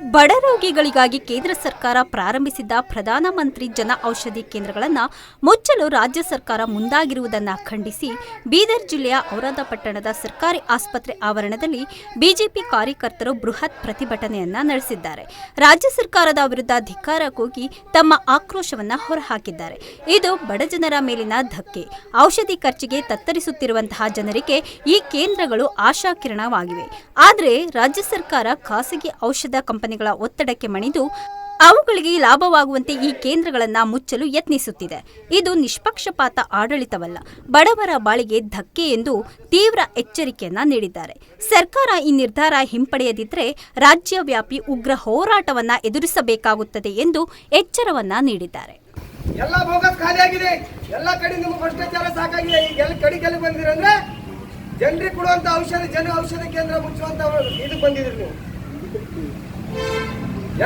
ಬಡ ರೋಗಿಗಳಿಗಾಗಿ ಕೇಂದ್ರ ಸರ್ಕಾರ ಪ್ರಾರಂಭಿಸಿದ್ದ ಪ್ರಧಾನಮಂತ್ರಿ ಜನ ಔಷಧಿ ಕೇಂದ್ರಗಳನ್ನು ಮುಚ್ಚಲು ರಾಜ್ಯ ಸರ್ಕಾರ ಮುಂದಾಗಿರುವುದನ್ನು ಖಂಡಿಸಿ ಬೀದರ್ ಜಿಲ್ಲೆಯ ಔರಾದ ಪಟ್ಟಣದ ಸರ್ಕಾರಿ ಆಸ್ಪತ್ರೆ ಆವರಣದಲ್ಲಿ ಬಿಜೆಪಿ ಕಾರ್ಯಕರ್ತರು ಬೃಹತ್ ಪ್ರತಿಭಟನೆಯನ್ನ ನಡೆಸಿದ್ದಾರೆ. ರಾಜ್ಯ ಸರ್ಕಾರದ ವಿರುದ್ಧ ಧಿಕ್ಕಾರ ಕೂಗಿ ತಮ್ಮ ಆಕ್ರೋಶವನ್ನು ಹೊರಹಾಕಿದ್ದಾರೆ. ಇದು ಬಡಜನರ ಮೇಲಿನ ಧಕ್ಕೆ. ಔಷಧಿ ಖರ್ಚಿಗೆ ತತ್ತರಿಸುತ್ತಿರುವಂತಹ ಜನರಿಗೆ ಈ ಕೇಂದ್ರಗಳು ಆಶಾಕಿರಣವಾಗಿವೆ. ಆದರೆ ರಾಜ್ಯ ಸರ್ಕಾರ ಖಾಸಗಿ ಔಷಧ ಕಂಪನಿಗಳ ಒತ್ತಡಕ್ಕೆ ಮಣಿದು ಅವುಗಳಿಗೆ ಲಾಭವಾಗುವಂತೆ ಈ ಕೇಂದ್ರಗಳನ್ನು ಮುಚ್ಚಲು ಯತ್ನಿಸುತ್ತಿದೆ. ಇದು ನಿಷ್ಪಕ್ಷಪಾತ ಆಡಳಿತವಲ್ಲ, ಬಡವರ ಬಾಳಿಗೆ ಧಕ್ಕೆ ಎಂದು ತೀವ್ರ ಎಚ್ಚರಿಕೆಯನ್ನ ನೀಡಿದ್ದಾರೆ. ಸರ್ಕಾರ ಈ ನಿರ್ಧಾರ ಹಿಂಪಡೆಯದಿದ್ದರೆ ರಾಜ್ಯವ್ಯಾಪಿ ಉಗ್ರ ಹೋರಾಟವನ್ನ ಎದುರಿಸಬೇಕಾಗುತ್ತದೆ ಎಂದು ಎಚ್ಚರವನ್ನ ನೀಡಿದ್ದಾರೆ. ಎಲ್ಲ ಎಲ್ಲ ಕಡೆ ನಿಮ್ಮ ಭ್ರಷ್ಟಾಚಾರ ಸಾಕಾಗಿದೆ. ಈಗ ಎಲ್ಲಿ ಕೆಲ ಬಂದಿರಂದ್ರೆ ಜನರಿಗೆ ಕೊಡುವಂತ ಔಷಧ, ಜನ ಔಷಧ ಕೇಂದ್ರ ಮುಚ್ಚುವಂತ ಇದು ಬಂದಿದ್ರು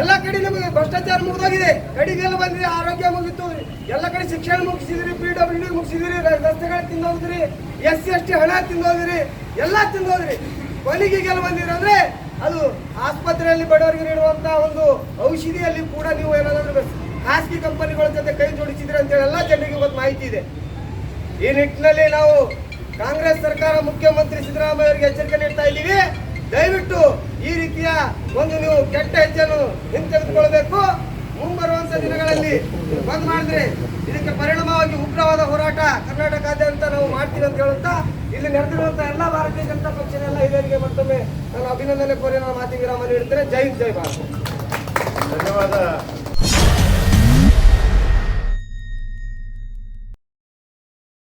ಎಲ್ಲ ಕಡೆ ನಮಗೆ ಭ್ರಷ್ಟಾಚಾರ ಮುಗಿದೋಗಿದೆ. ಕಡಿಗೆಲ್ಲ ಬಂದಿದೆ, ಆರೋಗ್ಯ ಮುಗಿತು. ಎಲ್ಲ ಕಡೆ ಶಿಕ್ಷಣ ಮುಗಿಸಿದ್ರಿ ಪಿ ಡಬ್ಲ್ಯೂ ಡಿ ಮುಗಿಸಿದ್ರಿ ರಸ್ತೆಗಳು ತಿನ್ನೋದ್ರಿ ಎಸ್ ಸಿ, ಎಸ್ ಟಿ ಹಣ ತಿನ್ನೋದ್ರಿ ಎಲ್ಲ ತಿನ್ನೋದ್ರಿ ಕೊನೆಗೆಲ್ಲ ಬಂದಿರಂದ್ರೆ ಅದು ಆಸ್ಪತ್ರೆಯಲ್ಲಿ ಬಡವರಿಗೆ ನೀಡುವಂತ ಒಂದು ಔಷಧಿಯಲ್ಲಿ ಕೂಡ ನೀವು ಏನಾದ್ರೂ ಖಾಸಗಿ ಕಂಪನಿಗಳ ಜೊತೆ ಕೈ ಜೋಡಿಸಿದ್ರಿ ಅಂತೇಳಿ ಎಲ್ಲ ಜನರಿಗೆ ಇವತ್ತು ಮಾಹಿತಿ ಇದೆ. ಈ ನಿಟ್ಟಿನಲ್ಲಿ ನಾವು ಕಾಂಗ್ರೆಸ್ ಸರ್ಕಾರ ಮುಖ್ಯಮಂತ್ರಿ ಸಿದ್ದರಾಮಯ್ಯ ಅವರಿಗೆ ಎಚ್ಚರಿಕೆ ನೀಡ್ತಾ ಇದ್ದೀವಿ. ದಯವಿಟ್ಟು ಈ ರೀತಿಯ ಒಂದು ನೀವು ಕೆಟ್ಟ ಹೆಜ್ಜೆಯನ್ನು ಹಿಂತೆಗೆದುಕೊಳ್ಬೇಕು ಮುಂಬರುವಂತ ದಿನಗಳಲ್ಲಿ ಬಂದ್ ಮಾಡಿದ್ರೆ ಇದಕ್ಕೆ ಪರಿಣಾಮವಾಗಿ ಉಗ್ರವಾದ ಹೋರಾಟ ಕರ್ನಾಟಕಾದ್ಯಂತ ನಾವು ಮಾಡ್ತೀವಿ ಅಂತ ಹೇಳುತ್ತಾ, ಇಲ್ಲಿ ನಡೆದಿರುವಂತಹ ಎಲ್ಲ ಭಾರತೀಯ ಜನತಾ ಪಕ್ಷದ ಎಲ್ಲ ಹಿರಿಯರಿಗೆ ಮತ್ತೊಮ್ಮೆ ನಾನು ಅಭಿನಂದನೆ ಕೋರಿ ನಾನು ಮಾತಿಗೆ ವಿರಾಮ ನೀಡುತ್ತೇನೆ. ಜೈ ಹಿಂದ್, ಜೈ ಭಾರತ. ಧನ್ಯವಾದ.